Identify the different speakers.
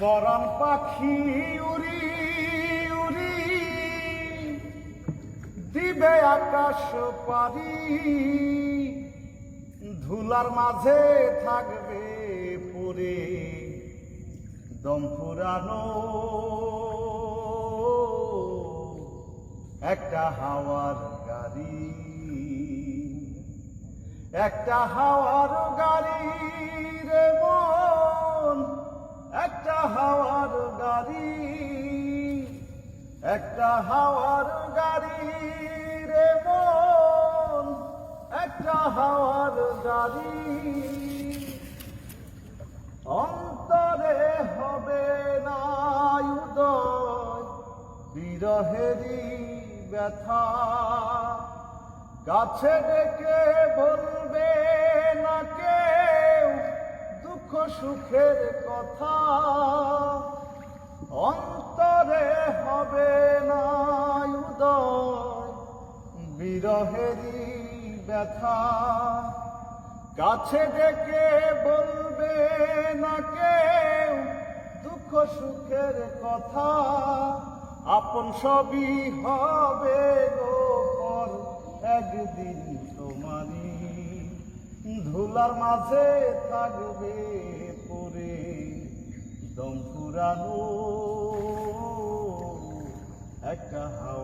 Speaker 1: পরাণ পাখি উড়ি উড়ি। দিবে আকাশ পারি। ধুলার মাঝে থাকবে পরে দম ফুরানো একটা হাওয়ার গাড়ি, একটা হাওয়ার গাড়ি রে মন। একটা হাওয়ার গাড়ি, একটা হাওয়ার গাড়ি রে মন, একটা হাওয়ার গাড়ি। অন্তরে হবে না উদয়, বিরহেরই ব্যথা। কাছে ডেকে বলবে সুখের কথা অন্তরে হবে না উদয়। বিরহেরই ব্যথা কাছে ডেকে বলবে না কেউ দুঃখ সুখের কথা। আপন সবই হবে গো পর একদিন তোমারই। ধুলার মাঝে থাকবে হাওয়ার গাড়ি